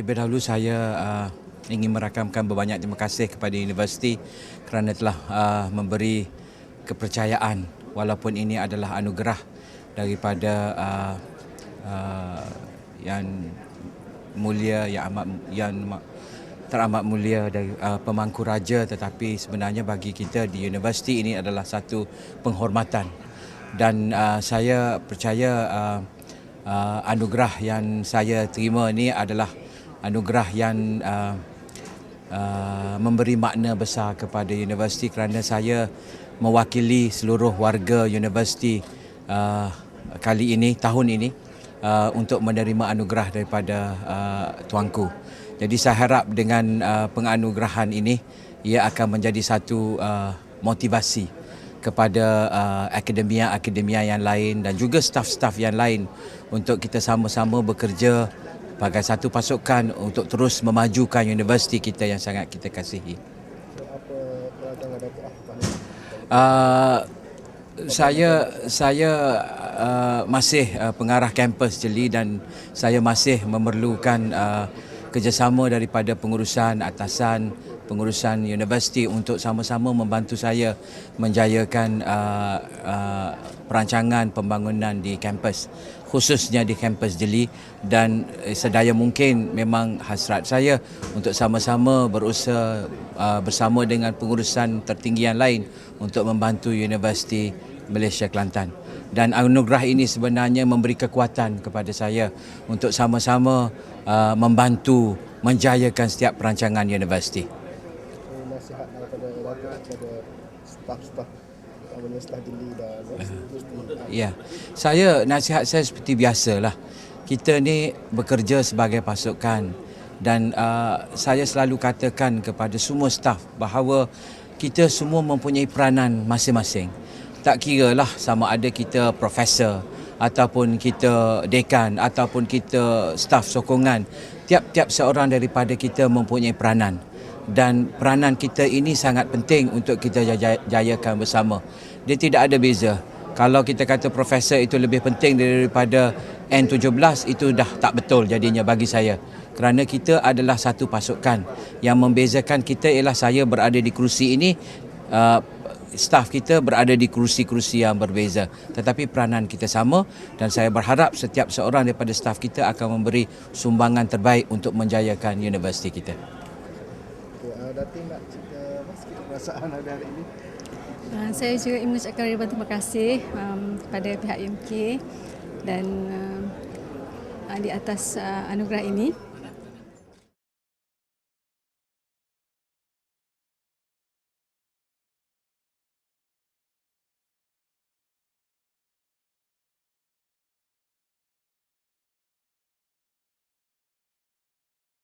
Terlebih dahulu saya uh, ingin merakamkan berbanyak terima kasih kepada universiti kerana telah uh, memberi kepercayaan walaupun ini adalah anugerah daripada uh, uh, yang mulia yang amat yang teramat mulia dari uh, pemangku raja. Tetapi sebenarnya bagi kita di universiti ini adalah satu penghormatan. Dan uh, saya percaya uh, uh, anugerah yang saya terima ini adalah anugerah yang uh, uh, memberi makna besar kepada universiti kerana saya mewakili seluruh warga universiti uh, kali ini tahun ini uh, untuk menerima anugerah daripada uh, tuanku. Jadi saya harap dengan uh, penganugerahan ini ia akan menjadi satu uh, motivasi kepada uh, akademia-akademia yang lain dan juga staf-staf yang lain untuk kita sama-sama bekerja sebagai satu pasukan untuk terus memajukan universiti kita yang sangat kita kasihi. Uh, saya saya uh, masih uh, pengarah kampus Jeli dan saya masih memerlukan uh, kerjasama daripada pengurusan atasan pengurusan universiti untuk sama-sama membantu saya menjayakan uh, uh, perancangan pembangunan di kampus khususnya di kampus Jeli dan eh, sedaya mungkin memang hasrat saya untuk sama-sama berusaha uh, bersama dengan pengurusan tertinggi yang lain untuk membantu Universiti Malaysia Kelantan dan anugerah ini sebenarnya memberi kekuatan kepada saya untuk sama-sama uh, membantu menjayakan setiap perancangan universiti. Nasihat daripada daripada jeli dan Ya, saya nasihat saya seperti biasalah. Kita ni bekerja sebagai pasukan dan uh, saya selalu katakan kepada semua staf bahawa kita semua mempunyai peranan masing-masing. Tak kira lah sama ada kita profesor ataupun kita dekan ataupun kita staf sokongan. Tiap-tiap seorang daripada kita mempunyai peranan dan peranan kita ini sangat penting untuk kita jayakan bersama. Dia tidak ada beza. Kalau kita kata profesor itu lebih penting daripada N17 itu dah tak betul jadinya bagi saya. Kerana kita adalah satu pasukan. Yang membezakan kita ialah saya berada di kerusi ini uh, staf kita berada di kerusi-kerusi yang berbeza. Tetapi peranan kita sama dan saya berharap setiap seorang daripada staf kita akan memberi sumbangan terbaik untuk menjayakan universiti kita. Datin nak cerita apa sikit perasaan ada hari ini? Uh, saya juga ingin mengucapkan ribuan terima kasih um, kepada pihak UMK dan uh, di atas uh, anugerah ini.